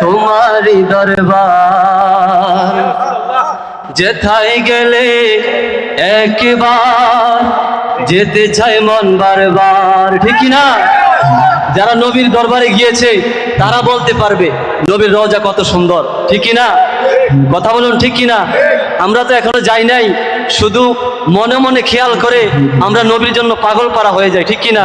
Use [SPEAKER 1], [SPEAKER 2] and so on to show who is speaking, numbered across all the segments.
[SPEAKER 1] তোমারি দরবার। যেথায় গেলে একবার যেতে চাই মন বারবার। ঠিক না? যারা নবীর দরবারে গিয়েছে, তারা বলতে পারবে, নবীর রজা কত সুন্দর। ঠিক না? কথা বলুন, ঠিক না? আমরা তো এখনও যাই নাই, শুধু মনে মনে খেয়াল করে আমরা নবীর জন্য পাগল পারা হয়ে যায় ঠিক না?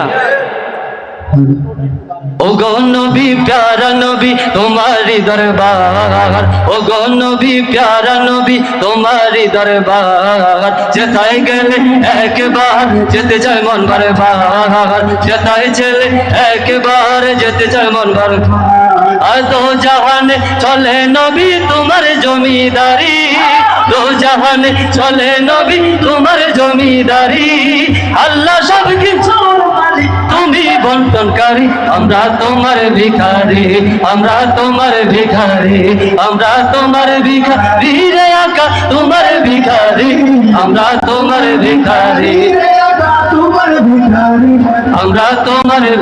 [SPEAKER 1] ও গো নবী, প্যারা নবী তোমারি দরবার। ও গো নবী, প্যারা নবী তোমারি দরবার। যেতায় গেলে একবার যেতে চায় মন বারবার যেতায় চলে একবার যেতে চায় মন বারবার দো জাহানে চলে নবী, তোমার জমিদারি। দো জাহানে চলে নবী, তোমার জমিদারি। আল্লাহ সব কিছু বন্টনকারী আমরা তোমার ভিখারি আমরা তোমার ভিখারি আমরা তোমার ভিখারি রে আকা তোমার ভিখারি আমরা তোমার ভিখারি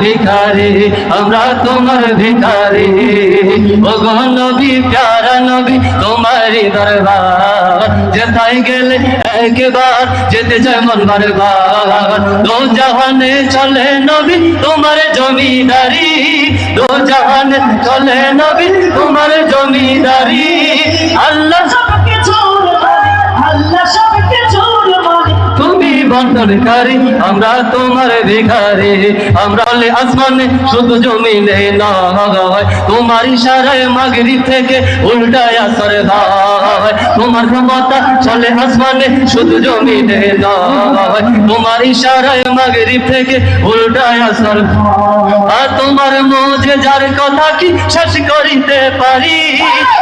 [SPEAKER 1] ভিখারি, আমরা তোমার ভিখারি। ও গো নবী, প্যারা নবী, তোমারই দরবার। যেথায় গেলে একবার যেতে চায় মন বারবার। দো জাহানে চলে নবী, তোমার জমিদারি। দো জাহানে চলে নবী, তোমার জমিদারি। তুমি বন্টনকারী আমরা তোমার ভিখারি। আমরা আসমানে, শুধু জমিনে নয়। তোমার ইশারায় মাগরিব থেকে উল্টায় হয় তোমার ক্ষমতা চলে আসমানে, শুধু জমিনে নয়। তোমার ইশারায় মাগরিব থেকে উল্টায় আর তোমার মজে যার কথা কি শেষ করিতে পারি?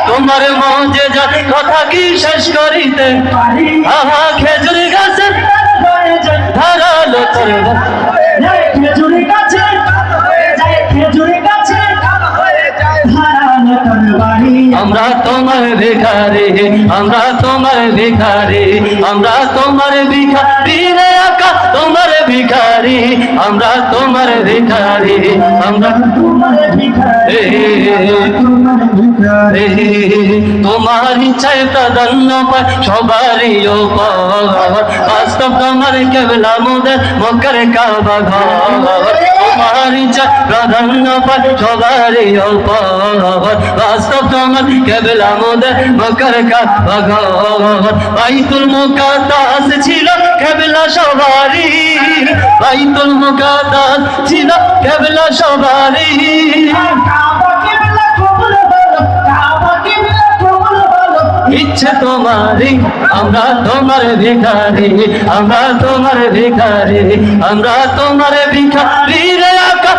[SPEAKER 1] তোমার মজে যার কথা কি শেষ করিতে আহা, খেজুর গাছে ধারালো
[SPEAKER 2] করব।
[SPEAKER 1] আমরা তোমার ভিখারি, আমরা তোমার ভিখারি, আমরা তোমার ভিখারি রে আকা, তোমার ভিখারি, আমরা তোমার ভিখারি, আমরা
[SPEAKER 2] তোমার ভিখারি, তোমার
[SPEAKER 1] ইচ্ছায় প্রাধান্য পায় সবারই বাস্তব তোমার কেবলা মোদের মকর কাবা ঘর। পায় সবারই বাস্তব তোমার কেবলা মোদের মকর ঘর বাইতুল ছিল সবারই। বাইতুল ছিল সবারই। ইচ্ছে তোমারি আমরা তোমার ভিখারি, আমরা তোমার ভিখারি, আমরা তোমার ভিখারি রে আকা।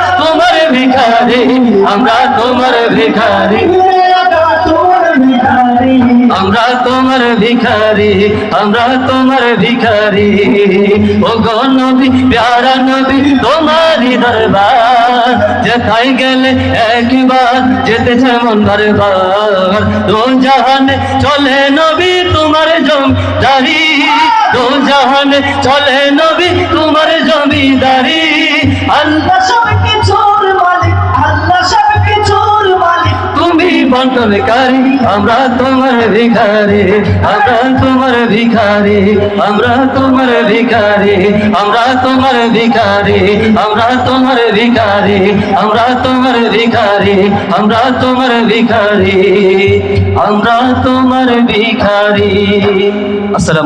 [SPEAKER 1] তোমার ভিখারি। আমরা তোমার ভিখারি, আমরা তোমার ভিখারি। ও গো নবী, প্যারা নবী, তোমারই দরবার। যেথায় গেলে একবার যেতে যেমন বারবার দো জাহানে চলে নবী, তোমার জমিদারি। দো জাহানে চলে নবী, তোমার জমিদারি। কারি আমরা তোমার ভিখারে, আমরা তোমার ভিখারে, আমরা তোমার ভিখারে, আমরা তোমার ভিখারে, আমরা তোমার ভিখারে, আমরা তোমার ভিখারে, আমরা তোমার ভিখারে, আমরা তোমার ভিখারি। আসসালাম